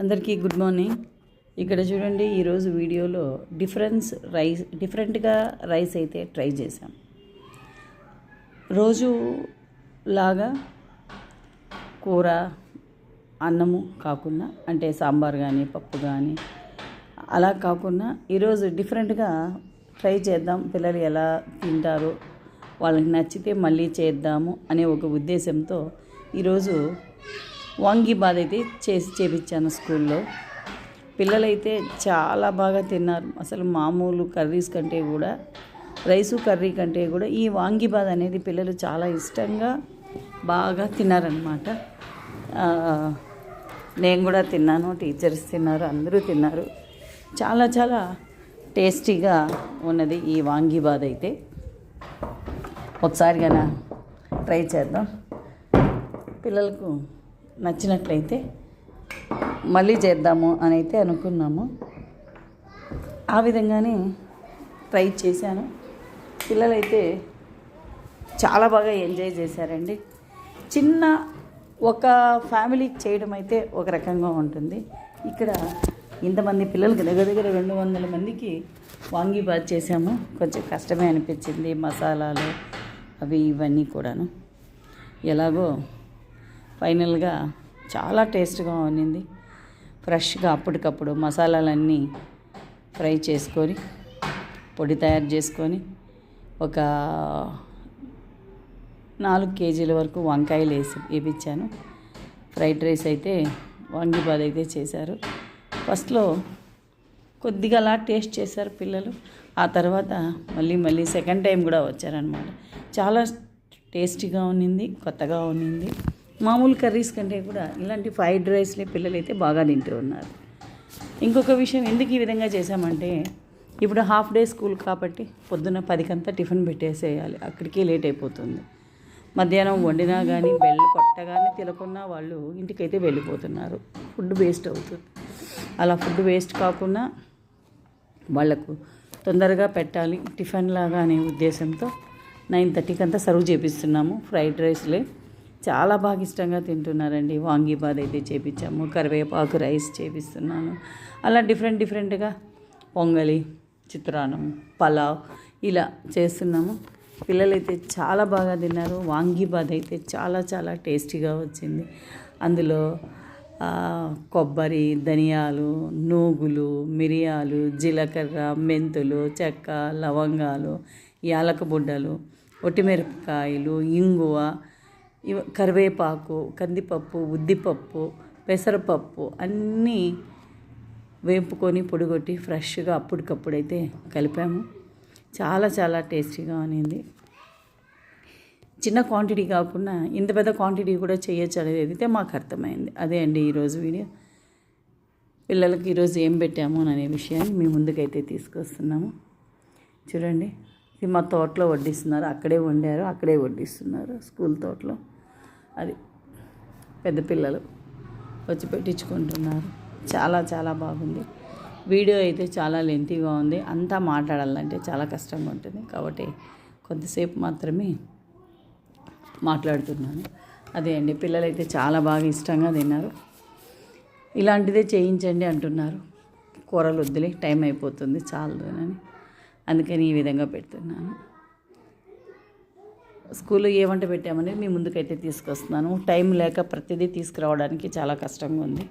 అందరికీ good morning. ఇక్కడ చూడండి ఈరోజు వీడియోలో డిఫరెన్స్ రైస్ డిఫరెంట్గా రైస్ అయితే ట్రై చేశాం. రోజు లాగా కూర అన్నము కాకుండా అంటే సాంబార్ కానీ పప్పు కానీ అలా కాకుండా ఈరోజు డిఫరెంట్గా ట్రై చేద్దాం. పిల్లలు ఎలా తింటారు వాళ్ళకి నచ్చితే మళ్ళీ చేద్దాము అనే ఒక ఉద్దేశంతో ఈరోజు వాంగి బాద్ అయితే చేసి చేపించాను స్కూల్లో. పిల్లలైతే చాలా బాగా తిన్నారు. అసలు మామూలు కర్రీస్ కంటే కూడా రైసు కర్రీ కంటే కూడా ఈ వాంగిబాద్ అనేది పిల్లలు చాలా ఇష్టంగా బాగా తిన్నారనమాట నేను కూడా తిన్నాను టీచర్స్ తిన్నారు అందరూ తిన్నారు. చాలా చాలా టేస్టీగా ఉన్నది ఈ వాంగిబాద్ అయితే. ఒకసారి కన్నా ట్రై చేద్దాం. పిల్లలకు నచ్చినట్లయితే మళ్ళీ చేద్దాము అని అయితే అనుకున్నాము. ఆ విధంగానే ట్రై చేశాను. పిల్లలైతే చాలా బాగా ఎంజాయ్ చేశారండి. చిన్న ఒక ఫ్యామిలీకి చేయడం అయితే ఒక రకంగా ఉంటుంది. ఇక్కడ ఇంతమంది పిల్లలకి దగ్గర దగ్గర రెండు వందల మందికి వాంగీబాత్ చేసాము కొంచెం కష్టమే అనిపించింది. మసాలాలు అవి ఇవన్నీ కూడాను. ఎలాగో ఫైనల్గా చాలా టేస్ట్గా ఉన్నింది. ఫ్రెష్గా అప్పటికప్పుడు మసాలాలన్నీ ఫ్రై చేసుకొని పొడి తయారు చేసుకొని ఒక నాలుగు కేజీల వరకు వంకాయలు వేసి వేపించాను. ఫ్రైడ్ రైస్ అయితే వంగిపాద్ అయితే చేశారు. ఫస్ట్లో కొద్దిగా అలా టేస్ట్ చేశారు పిల్లలు. ఆ తర్వాత మళ్ళీ మళ్ళీ సెకండ్ టైం కూడా వచ్చారనమాట. చాలా టేస్టీగా ఉన్నింది కొత్తగా ఉన్నింది. మామూలు కర్రీస్ కంటే కూడా ఇలాంటి ఫ్రైడ్ రైస్లే పిల్లలు అయితే బాగా తింటూ ఉన్నారు ఇంకొక విషయం ఎందుకు ఈ విధంగా చేశామంటే ఇప్పుడు హాఫ్ డే స్కూల్ కాబట్టి పొద్దున్న పదికంతా టిఫిన్ పెట్టేసేయాలి. అక్కడికే లేట్ అయిపోతుంది. మధ్యాహ్నం వండినా కానీ బెల్ కొట్టగానే తినకున్నా వాళ్ళు ఇంటికైతే వెళ్ళిపోతున్నారు. ఫుడ్ వేస్ట్ అవుతుంది. అలా ఫుడ్ వేస్ట్ కాకుండా వాళ్ళకు తొందరగా పెట్టాలి. టిఫిన్ లాగా అనే ఉద్దేశంతో నైన్ థర్టీకి అంతా సర్వ్ చేపిస్తున్నాము. ఫ్రైడ్ రైస్లే. చాలా బాగా ఇష్టంగా తింటున్నారండి. వాంగీబాద్ అయితే చేపించాము. కరివేపాకు రైస్ చేపిస్తున్నాను. అలా డిఫరెంట్ డిఫరెంట్గా పొంగలి చిత్రాన్నం పలావ్ ఇలా చేస్తున్నాము. పిల్లలైతే చాలా బాగా తిన్నారు. వాంగీబాద్ అయితే చాలా చాలా టేస్టీగా వచ్చింది. అందులో కొబ్బరి ధనియాలు నూగులు మిరియాలు జీలకర్ర మెంతులు చెక్క లవంగాలు యాలక బుడ్డలు ఒట్టిమిరపకాయలు ఇంగువ ఇవ కరివేపాకు కందిపప్పు ఉద్దిపప్పు పెసరపప్పు అన్నీ వేపుకొని పొడిగొట్టి ఫ్రెష్గా అప్పటికప్పుడైతే కలిపాము. చాలా చాలా టేస్టీగా ఉన్నింది చిన్న క్వాంటిటీ కాకుండా ఇంత పెద్ద క్వాంటిటీ కూడా చేయొచ్చు అనేది అయితే మాకు అర్థమైంది. అదే అండి ఈరోజు వీడియో. పిల్లలకి ఈరోజు ఏం పెట్టాము అనే విషయాన్ని మీ ముందుకైతే తీసుకొస్తున్నాము. చూడండి ఇది మా తోటలో వడ్డిస్తున్నారు. అక్కడే వండారు అక్కడే వడ్డిస్తున్నారు స్కూల్ తోటలో. అది. పెద్ద పిల్లలు వచ్చి పెట్టించుకుంటున్నారు. చాలా చాలా బాగుంది. వీడియో అయితే చాలా లెంతీగా ఉంది. అంతా మాట్లాడాలంటే చాలా కష్టంగా ఉంటుంది. కాబట్టి కొద్దిసేపు మాత్రమే మాట్లాడుతున్నాను. అదే అండి పిల్లలైతే చాలా బాగా ఇష్టంగా తిన్నారు. ఇలాంటిదే చేయించండి అంటున్నారు. కూరలు వద్దులే టైం అయిపోతుంది చాలు అని. అందుకని ఈ విధంగా పెడుతున్నాను. స్కూల్లో ఏ వంట పెట్టామనేది మీ ముందుకైతే తీసుకొస్తున్నాను. టైం లేక ప్రతిదీ తీసుకురావడానికి చాలా కష్టంగా ఉంది.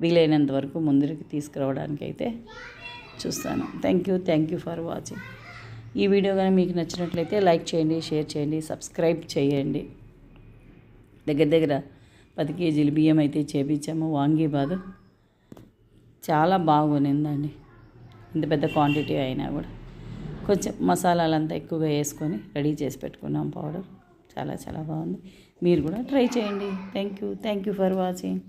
వీలైనంత వరకు ముందుకి తీసుకురావడానికి అయితే చూస్తాను. Thank you thank you for watching ఈ వీడియో కానీ మీకు నచ్చినట్లయితే లైక్ చేయండి షేర్ చేయండి సబ్స్క్రైబ్ చేయండి. దగ్గర దగ్గర పది కేజీలు బియ్యం అయితే చేపించాము. వాంగీబాదు. చాలా బాగునిందండి ఇంత పెద్ద క్వాంటిటీ అయినా కూడా. కొంచెం మసాలాలంతా ఎక్కువగా వేసుకొని రెడీ చేసి పెట్టుకున్నాం పౌడర్. చాలా చాలా బాగుంది. మీరు కూడా ట్రై చేయండి. Thank you. Thank you for watching.